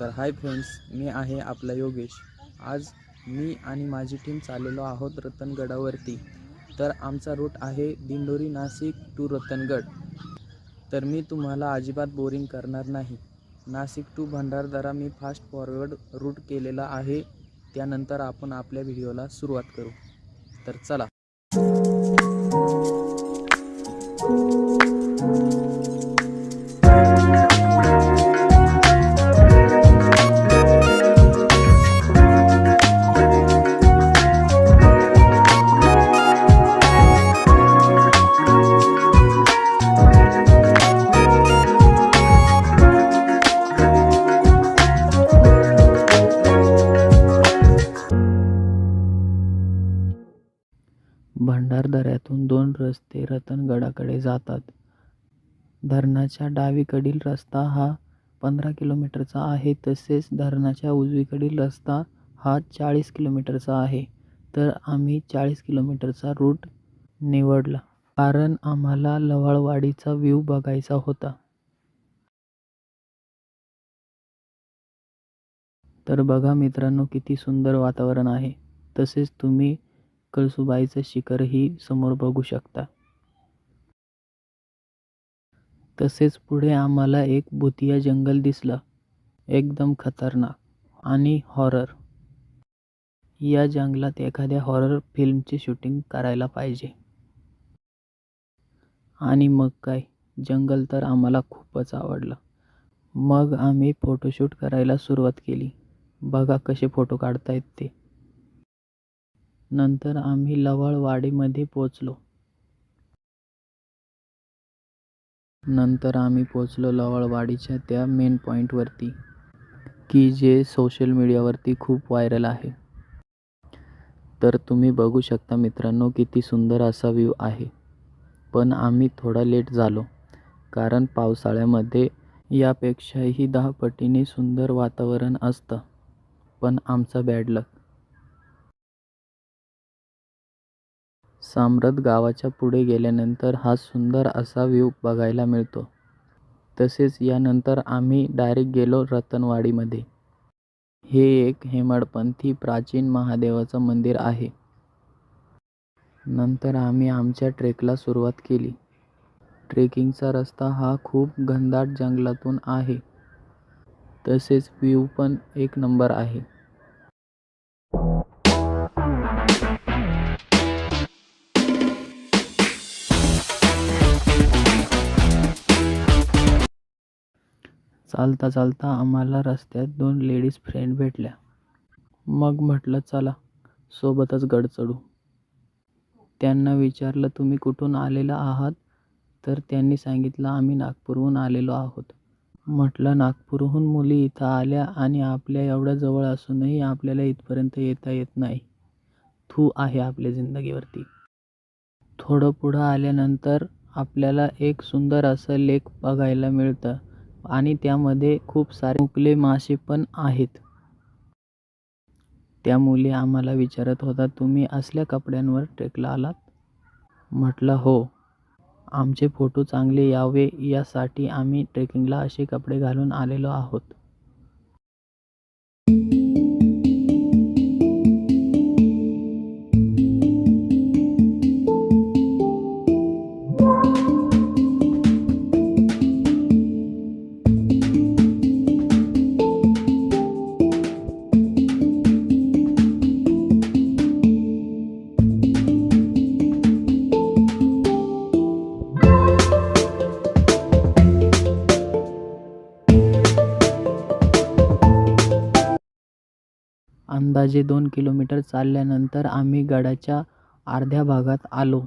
तर hi friends मी आहे आपला योगेश. आज मी आणि माझी टीम चाललेलो आहोत रतनगडावरती. तर आमचा रूट आहे दिंडोरी नाशिक टू रतनगड. तर मी तुम्हाला अजिबात बोरिंग करणार नाही. नाशिक टू भंडारदरा मी फास्ट फॉरवर्ड रूट केलेला आहे. त्यानंतर आपण आपल्या व्हिडिओला सुरुवात करू. तर चला. भंडारदऱ्यातून दोन रस्ते रतनगडाकडे जातात. धरणाच्या डावीकडील रस्ता हा पंधरा किलोमीटरचा आहे तसेच धरणाच्या उजवीकडील रस्ता हा चाळीस किलोमीटरचा आहे. तर आम्ही चाळीस किलोमीटरचा रूट निवडला कारण आम्हाला लवाळवाडीचा व्ह्यू बघायचा होता. तर बघा मित्रांनो किती सुंदर वातावरण आहे. तसेच तुम्ही कळसुबाईचं शिखरही समोर बघू शकता. तसेच पुढे आम्हाला एक भुतिया जंगल दिसलं. एकदम खतरनाक आणि हॉरर या जंगलात एखाद्या हॉरर फिल्मचे शूटिंग करायला पाहिजे. आणि मग काय? जंगल तर आम्हाला खूपच आवडलं. मग आम्ही फोटोशूट करायला सुरुवात केली. बघा कसे फोटो काढतायत ते. नंतर आम्ही लवळवाडीमध्ये पोचलो नंतर आम्ही पोचलो लवळवाडीच्या त्या मेन पॉईंटवरती की जे सोशल मीडियावरती खूप व्हायरल आहे. तर तुम्ही बघू शकता मित्रांनो किती सुंदर असा व्ह्यू आहे. पण आम्ही थोडा लेट झालो कारण पावसाळ्यामध्ये यापेक्षाही दहा पटीने सुंदर वातावरण असतं. पण आमचा बॅड लक साम्रत गावाच्या पुढे गेल्यानंतर हा सुंदर असा व्ह्यू बघायला मिळतो. तसेच यानंतर आम्ही डायरेक्ट गेलो रतनवाडीमध्ये. हे एक हेमाडपंथी प्राचीन महादेवाचं मंदिर आहे. नंतर आम्ही आमच्या ट्रेकला सुरुवात केली. ट्रेकिंगचा रस्ता हा खूप घनदाट जंगलातून आहे. तसेच व्ह्यू पण एक नंबर आहे. चालता चालता आम्हाला रस्त्यात दोन लेडीज फ्रेंड भेटल्या. मग म्हटलं चला सोबतच गड चढू. त्यांना विचारलं तुम्ही कुठून आलेला आहात? तर त्यांनी सांगितलं आम्ही नागपूरहून आलेलो आहोत. म्हटलं नागपूरहून मुली इथं आल्या आणि आपल्या एवढ्या जवळ असूनही आपल्याला इथपर्यंत येता येत नाही. थू आहे आपल्या जिंदगीवरती. थोडं पुढं आल्यानंतर आपल्याला एक सुंदर असं लेक बघायला मिळतं. आणि त्यामध्ये खूप सारे मुकले मासे पण आहेत. त्या मुली आम्हाला विचारत होता तुम्ही असल्या कपड्यांवर ट्रेकला आलात? म्हटलं हो. आमचे फोटो चांगले यावे यासाठी आम्ही ट्रेकिंगला असे कपडे घालून आलेलो आहोत. अंदाजे दोन किलोमीटर चालल्यानंतर आम्ही गडाच्या अर्ध्या भागात आलो.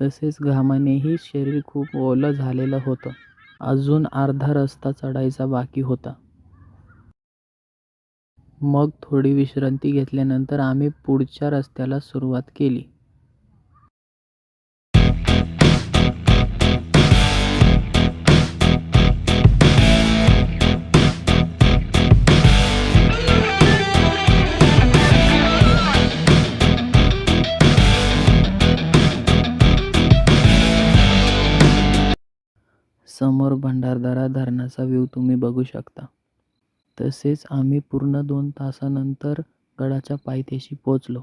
तसेच घामानेही शरीर खूप ओलं झालेलं होतं. अजून अर्धा रस्ता चढायचा बाकी होता. मग थोडी विश्रांती घेतल्यानंतर आम्ही पुढच्या रस्त्याला सुरुवात केली. समोर धरणाचा व्ह्यू तुम्ही बघू शकता तसेच आम्ही पूर्ण दोन तासानंतर गडाच्या पायथ्याशी पोचलो.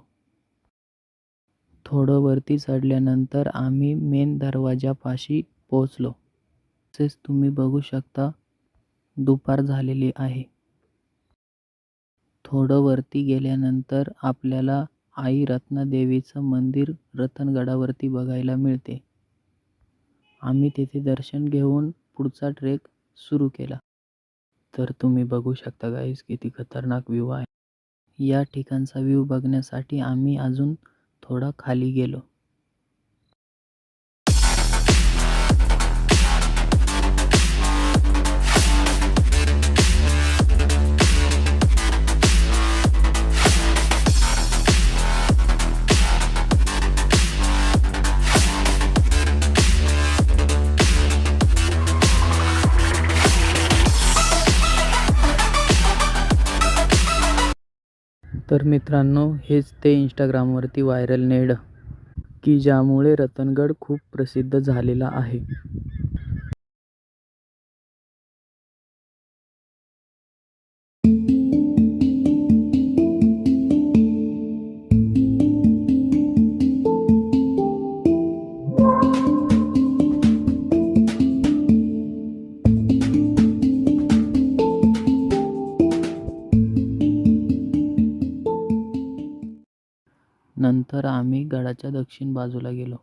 थोडं वरती चढल्यानंतर आम्ही मेन दरवाजापाशी पोचलो. तसेच तुम्ही बघू शकता दुपार झालेली आहे. थोडं वरती गेल्यानंतर आपल्याला आई रत्नादेवीचं मंदिर रतनगडावरती बघायला मिळते. आम्ही तिथे दर्शन घेऊन पुढचा ट्रेक सुरू केला. तर तुम्ही बघू शकता गाईज किती खतरनाक व्ह्यू आहे. या ठिकाणचा व्ह्यू बघण्यासाठी आम्ही अजून थोडा खाली गेलो. तर मित्रांनो हेच ते इंस्टाग्रामवरती व्हायरल नेड की ज्यामुळे रतनगड खूप प्रसिद्ध झालेला आहे. आम्ही दक्षिण बाजूला गेलो.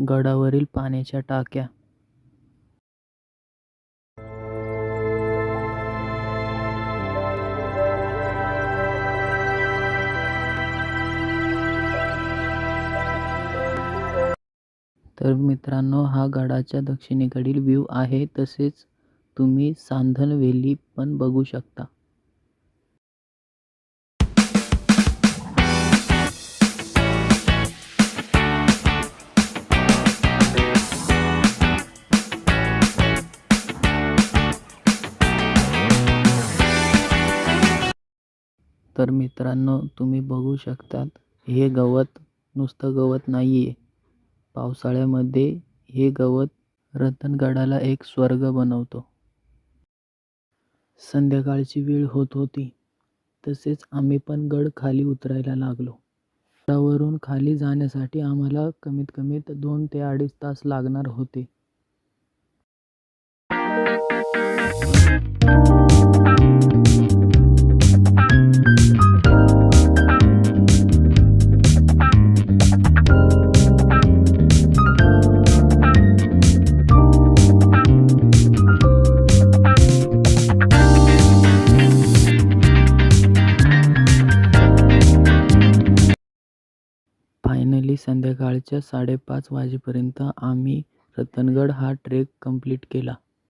गडावरील पाण्याच्या टाक्या तर मित्रांनो हा गडाच्या दक्षिणेकडील व्ह्यू आहे तसेच तुम्ही सांधन वेली पण बघू शकता. तर मित्रांनो तुम्ही बघू शकतात हे गवत नुसतं गवत नाहीये. पावसाळ्यामध्ये हे गवत रतनगडाला एक स्वर्ग बनवतो. संध्याकाळची वेळ होत होती. तसेच आम्ही पण गड खाली उतरायला लागलो. गडावरून खाली जाण्यासाठी आम्हाला कमीत कमी दोन ते अडीच तास लागणार होते. संध्याकाळच्या साडेपाच वाजेपर्यंत आम्ही रतनगड हा ट्रेक कंप्लीट केला.